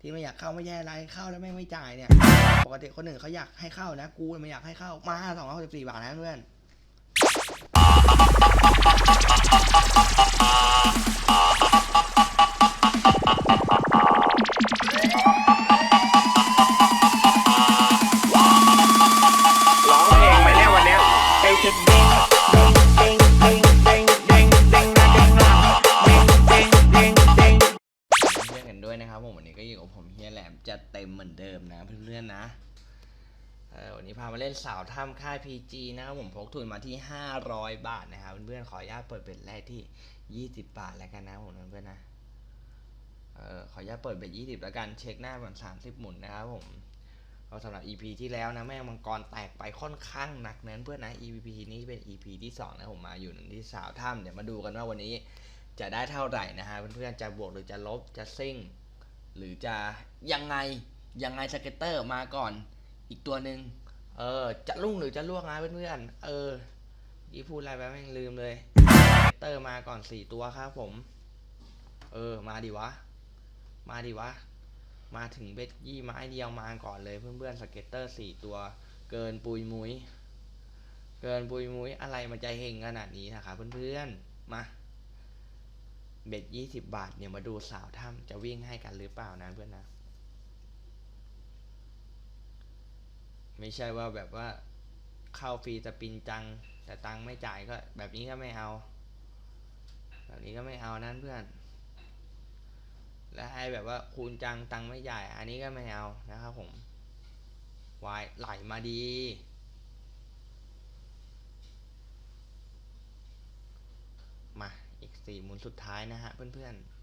ที่ไม่อยากเข้าไม่ใช่อะไรเข้าแล้วไม่ไม่จ่ายเนี่ยปกติคนหนึ่งเขาอยากให้เข้านะ กูไม่อยากให้เข้ามาสองร้อยสิบสี่บาทนะเพื่อน มาเล่นสาวถ้ำค่าย PG นะครับผมพกทุนมาที่ 500 บาทนะครับเพื่อนๆขออนุญาตเปิดเบ็ดแรกที่ 20 บาทแล้วกันนะผมเพื่อนๆนะเออขออนุญาตเปิดเบ็ด20 แล้วกันเช็คหน้าก่อน30 หมุนนะครับผมก็สำหรับ EP ที่แล้วนะแม่งมังกรแตกไปค่อนข้างหนักเน้นเพื่อนนะ EP นี้เป็น EP ที่2นะผมมาอยู่ที่สาวถ้ำเดี๋ยวมาดูกันว่าวันนี้จะได้เท่าไหร่นะฮะเพื่อนๆจะบวกหรือจะลบจะซิ่ง หรือจะยังไงยังไงสเก็ตเตอร์มาก่อนอีกตัวหนึ่ง เออ จะลุ่งหรือจะล่วงนะเพื่อนๆ เออยี่พูดอะไรไปแม่งลืมเลยสเตอร์มาก่อนสี่ตัวครับผม เออ มาดิวะ มาดิวะ มาถึงเบ็ดยี่ไม้เดียวมาก่อนเลยเพื่อนๆ สเก็ตเตอร์สี่ตัว เกินปุยมุย เกินปุยมุยอะไรมันจะเฮงขนาดนี้นะครับเพื่อนๆ มาเบ็ดยี่สิบบาทเนี่ยมาดูสาวถ้ำจะวิ่งให้กันหรือเปล่านะเพื่อนนะ ไม่ใช่ว่าแบบว่าเข้าฟรีสปินจัง แต่ตังไม่จ่ายก็ แบบนี้ก็ไม่เอา แบบนี้ก็ไม่เอานั่นเพื่อน และให้แบบว่าคูณจังตังไม่จ่าย อันนี้ก็ไม่เอานะครับผมวายไหลมาดีมา อีกสี่หมุนสุดท้ายนะฮะ เพื่อนๆ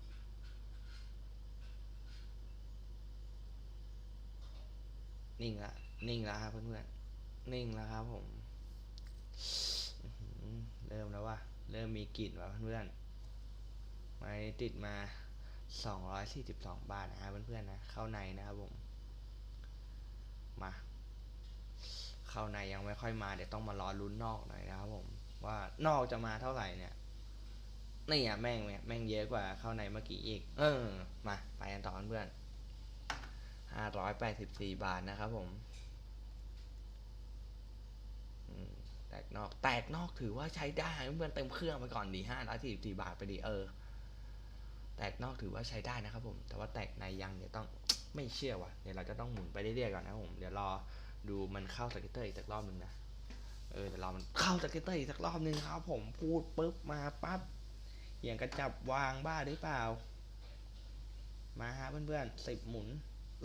นิ่งละ นิ่งแล้วครับเพื่อนๆนิ่งแล้วครับ ผมเริ่มแล้วว่าเริ่มมีกลิ่นว่ะเพื่อนๆม่ติดมา242บาทนะฮะเพื่อนๆนะเข้าในนะครับผม มา เข้าในยังไม่ค่อยมาเดี๋ยวต้องมารอลุ้นนอกหน่อยนะครับผม ว่านอกจะมาเท่าไหร่เนี่ยนี่อะแม่งเนี่ยแม่งเยอะกว่าเข้าในเมื่อกี้อีก เออ มา ไปกันต่อเพื่อนห้าร้อยแปดสิบสี่บาทนะครับผมอืม แตกนอก แตกนอกถือว่าใช้ได้เพื่อนเต็มเครื่องไปก่อนดีห้าร้อยสี่สิบสี่บาทไปดีเออ แตกนอกถือว่าใช้ได้นะครับผม แต่ว่าแตกในยังเดี๋ยต้องไม่เชื่อว่ะ เดี๋ยวเราจะต้องหมุนไปเรื่อยๆก่อนนะผม เดี๋ยวรอดูมันเข้าสเก็ตเตอร์อีกสักรอบหนึ่งนะ เออเดี๋ยวรอมันเข้าสเก็ตเตอร์อีกสักรอบหนึ่งครับผม พูดปุ๊บมาปั๊บอย่างกระจับวางบ้าหรือเปล่า มาฮะเพื่อนๆสิบหมุน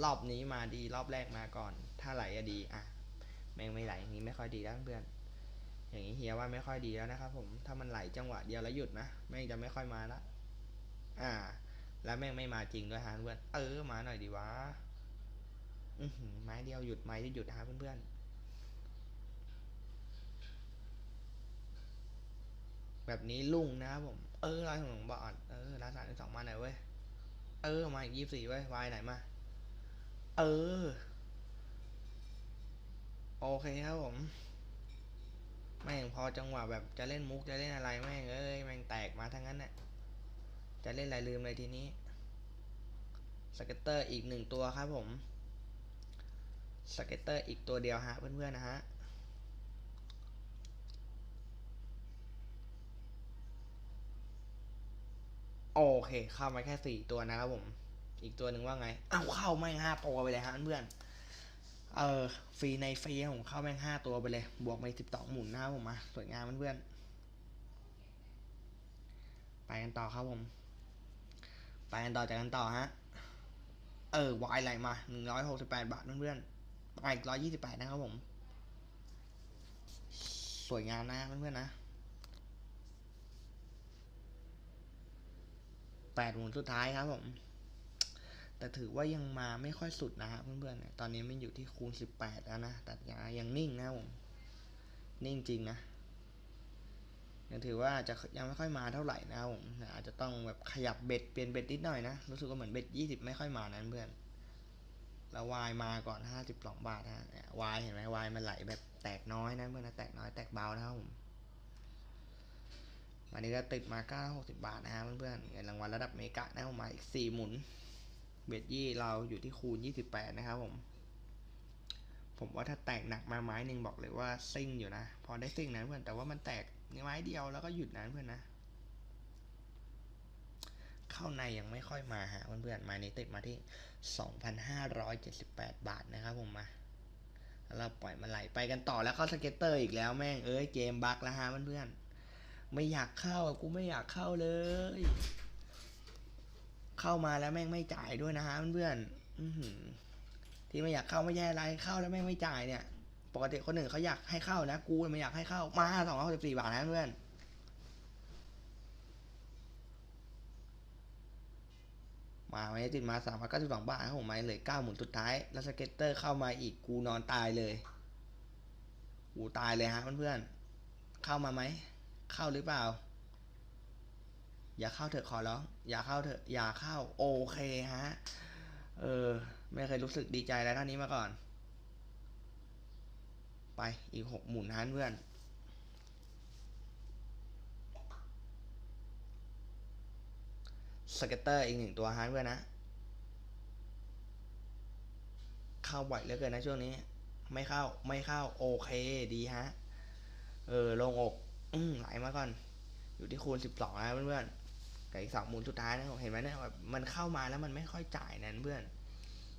รอบนี้มาดีรอบแรกมาก่อน ถ้าไหลอะดี อะ แม่งไม่ไหลอย่างนี้ไม่ค่อยดีแล้วเพื่อน อย่างนี้เฮียว่าไม่ค่อยดีแล้วนะครับผมถ้ามันไหลจังหวะเดียวแล้วหยุดนะแม่งจะไม่ค่อยมาละอ่า แล้วแม่งไม่มาจริงด้วยฮะเพื่อนเออมาหน่อยดีวะอือหือไม้เดียวหยุดไม้ที่หยุดฮะเพื่อนๆแบบนี้ลุ่งนะครับผม เออร้อยสองบาทเออร้อยสามสิบสองมาหน่อยเว้ยเออมาอีกยี่สี่เว้ยวายไหนมาเออ โอเคครับผม แม่งพอจังหวะแบบจะเล่นมุกจะเล่นอะไรแม่งเอ้ยแม่งแตกมาทั้งนั้นน่ะจะเล่นอะไรลืมเลยทีนี้สเก็ตเตอร์อีกหนึ่งตัวครับผมสเก็ตเตอร์อีกตัวเดียวฮะเพื่อนๆนะฮะโอเคเข้ามาแค่สี่ตัวนะครับผม อีกตัวหนึ่งว่าไงอ้าวเข้าแม่ห้าตัวไปเลยฮะเพื่อนๆ เออฟรีในฟรีครับผมเข้าแม่งห้าตัวไปเลย บวกไปสิบสองหมุนนะครับผมมา สวยงามเพื่อนๆ ไปกันต่อครับผม ไปกันต่อจากกันต่อฮะ เออวายไหลมาหนึ่งร้อยหกสิบแปดบาทเพื่อนๆไปอีกร้อยยี่สิบแปดนะครับผม สวยงามนะเพื่อนๆนะแปดหมุนสุดท้ายครับผม แต่ถือว่ายังมาไม่ค่อยสุดนะครับเพื่อนๆเนี่ยตอนนี้มันอยู่ที่คูณสิบแปดแล้วนะแต่ยังยังนิ่งนะผม นิ่งจริงนะยังถือว่าจะยังไม่ค่อยมาเท่าไหร่นะผม อาจจะต้องแบบขยับเบ็ดเปลี่ยนเบ็ดนิดหน่อยนะ รู้สึกว่าเหมือนเบ็ดยี่สิบไม่ค่อยมานั้นเพื่อน แล้ววายมาก่อนห้าสิบสองบาทนะฮะวายเห็นไหมวายมันไหลแบบแตกน้อยนะเพื่อนนะแตกน้อยแตกเบานะครับผมวันนี้ก็ติดมาเก้าหกสิบาทนะฮะเพื่อนๆเงินรางวัลระดับเมกะนะผมมาอีกสี่หมุน เบดยี่เราอยู่ที่คูณ 28 นะครับผม ผมว่าถ้าแตกหนักมาไม้หนึ่งบอกเลยว่าซิ่งอยู่นะ พอได้ซิ่งนะเพื่อน แต่ว่ามันแตกไม้เดียวแล้วก็หยุดนะเพื่อนนะ เข้าในยังไม่ค่อยมาฮะเพื่อนๆไม้นี้ติดมาที่ 2,578 บาทนะครับผมมาแล้วเราปล่อยมันไหลไปกันต่อแล้วเข้าสเก็ตเตอร์อีกแล้วแม่งเอ้ยเกมบักแล้วฮะเพื่อนๆไม่อยากเข้ากูไม่อยากเข้าเลย เข้ามาแล้วแม่งไม่จ่ายด้วยนะฮะเพื่อนๆที่ไม่อยากเข้าไม่ใช่อะไรเข้าแล้วแม่งไม่จ่ายเนี่ยปกติคนหนึ่งเขาอยากให้เข้านะกูไม่อยากให้เข้ามาสองร้อยสิบสี่บาทนะเพื่อนมาไม่ได้ติดมาสามร้อยเก้าสิบสองบาทครับผมมาเหลือเก้าหมุนสุดท้าย แล้วสเก็ตเตอร์เข้ามาอีกกูนอนตายเลยกูตายเลยฮะเพื่อนๆเข้ามาไหม เข้าหรือเปล่า อย่าเข้าเถอะขอร้องอย่าเข้าเถอะอย่าเข้าโอเคฮะเออ ไม่เคยรู้สึกดีใจอะไรเท่านี้มาก่อน ไปอีกหกหมุนฮะเพื่อนสเก็ตเตอร์อีกหนึ่งตัวฮะเพื่อนนะ เข้าบ่อยเหลือเกินนะช่วงนี้ ไม่เข้าไม่เข้า โอเคดีฮะ เออลงอก อืมไหลมาก่อน อยู่ที่คูณสิบสองนะเพื่อนๆกับอีกสองหมุนสุดท้ายนะเห็นไหมเนี่ยแบบมันเข้ามาแล้วมันไม่ค่อยจ่ายนะเพื่อน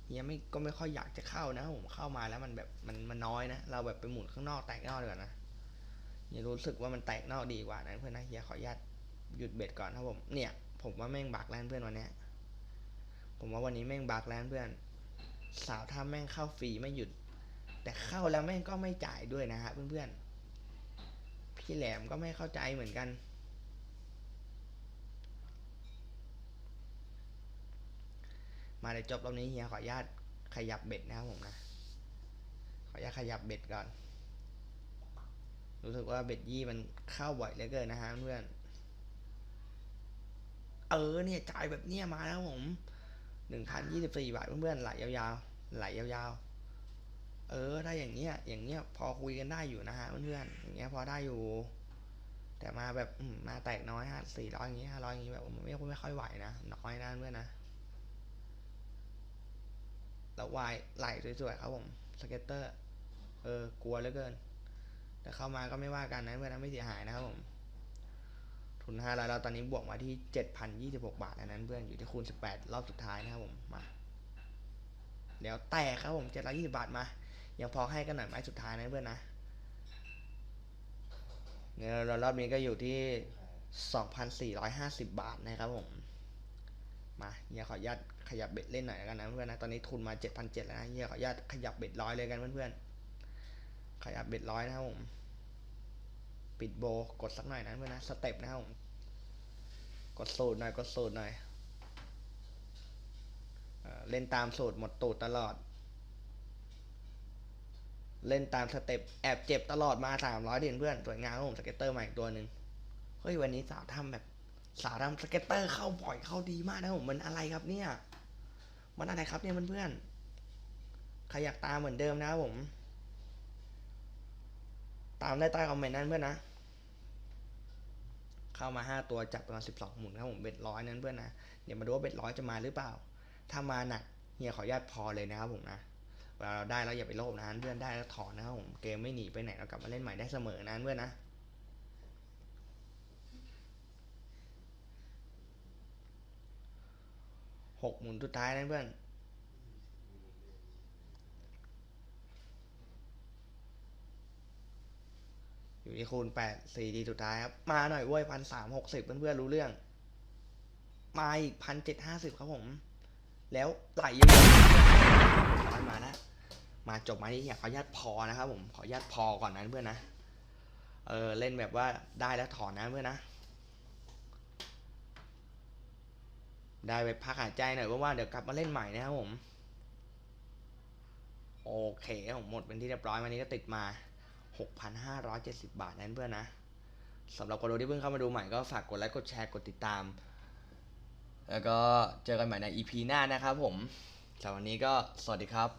เฮียไม่ก็ไม่ค่อยอยากจะเข้านะผมเข้ามาแล้วมันแบบมันมันน้อยนะ เราแบบไปหมุนข้างนอกแตกนอกดีกว่านะเฮียรู้สึกว่ามันแตกนอกดีกว่านะเพื่อนนะเฮียขออนุญาตหยุดเบ็ดก่อนครับผมเนี่ย ผมว่าแม่งบักแล้วเพื่อนวันนี้ผมว่าวันนี้แม่งบักแล้วเพื่อน สาวถ้าแม่งเข้าฟรีไม่หยุด แต่เข้าแล้วแม่งก็ไม่จ่ายด้วยนะฮะเพื่อนๆพี่แหลมก็ไม่เข้าใจเหมือนกัน มาเดี๋ยวจบรอบนี้เฮียขออนุญาตขยับเบ็ดนะครับผมนะ ขออนุญาตขยับเบ็ดก่อน รู้สึกว่าเบ็ดยี่มันเข้าบ่อยเหลือเกินนะฮะเพื่อน เออเนี่ยจ่ายแบบเนี้ยมาแล้วผมหนึ่งพันยี่สิบสี่บาทเพื่อนๆไหลยาวๆไหลยาวๆ เออถ้าอย่างเงี้ย อย่างเงี้ยพอคุยกันได้อยู่นะฮะเพื่อนๆอย่างเงี้ยพอได้อยู่ แต่มาแบบมาแตกน้อยฮะสี่ร้อยอย่างเงี้ยห้าร้อยอย่างเงี้ยแบบไม่ไม่ค่อยไหวนะน้อยนะเพื่อนนะ แล้ววายไหลสวยๆครับผมสเก็ตเตอร์ เออกลัวเหลือเกิน แต่เข้ามาก็ไม่ว่ากันนะเพื่อนไม่เสียหายนะครับผมทุนห้าร้อยเราตอนนี้บวกมาที่เจ็ดพันยี่สิบหกบาทอันนั้นเพื่อนอยู่ที่คูณสิบแปดรอบสุดท้ายนะครับผมมาเดี๋ยวแตกครับผมเจ็ดร้อยยี่สิบาทมายังพอให้กันหน่อยไหมสุดท้ายนะเพื่อนนะเงินเรารอบนี้ก็อยู่ที่สองพันสี่ร้อยห้าสิบบาทนะครับผม มาเฮียขออนุญาตขยับเบ็ดเล่นหน่อยแล้วกันนะเพื่อนนะตอนนี้ทุนมาเจ็ดพันเจ็ดแล้วนะเฮียขออนุญาตขยับเบ็ดร้อยเลยกันเพื่อนๆขยับเบ็ดร้อยนะครับผมปิดโบกดสักหน่อยนะเพื่อนนะสเต็ปนะครับผมกดสูตรหน่อยกดสูตรหน่อยเอเล่นตามสูตรหมดตูดตลอด เล่นตามสเต็ปแอบเจ็บตลอดมาสามร้อยเดือนเพื่อนสวยงามครับผมสเก็ตเตอร์ใหม่อีกตัวหนึ่งเฮ้ยวันนี้สาวทำแบบ สาวทำสเก็ตเตอร์เข้าบ่อยเข้าดีมากนะผมมันอะไรครับเนี่ย มันอะไรครับเนี่ยเพื่อนๆใครอยากตามเหมือนเดิมนะครับผม ตามได้ใต้คอมเมนต์นั้นเพื่อนนะ เข้ามาห้าตัวจับประมาณสิบสองหมุนครับผมเบ็ดร้อยนั้นเพื่อนนะ เดี๋ยวมาดูว่าเบ็ดร้อยจะมาหรือเปล่า ถ้ามาหนักเฮียขออนุญาตพอเลยนะครับผมนะเวลาเราได้แล้วอย่าไปโลภนะเพื่อนได้แล้วถอนนะครับผมเกมไม่หนีไปไหนเรากลับมาเล่นใหม่ได้เสมอนะเพื่อนนะ หกหมุนสุดท้ายนะเพื่อนอยู่ที่คูณแปดสี่ดีสุดท้ายครับ มาหน่อยเว้ยพันสามหกสิบเพื่อนๆรู้เรื่อง มาอีกพันเจ็ดห้าสิบครับผม แล้วไหลเยอะๆมันมาแล้วมาจบมาที่อยากขออนุญาตพอนะครับผม ขออนุญาตพอก่อนนะเพื่อนนะ เออเล่นแบบว่าได้แล้วถอนนะเพื่อนนะ ได้ไปพักหายใจหน่อยเพราะว่าเดี๋ยวกลับมาเล่นใหม่นะครับผมโอเคผมหมดเป็นที่เรียบร้อยวันนี้ก็ติดมา 6,570 บาทนั้นเพื่อนนะสำหรับคนดูที่เพิ่งเข้ามาดูใหม่ก็ฝากกดไลค์กดแชร์กดติดตาม แล้วก็เจอกันใหม่ใน EP หน้านะครับผมสำหรับวันนี้ก็สวัสดีครับ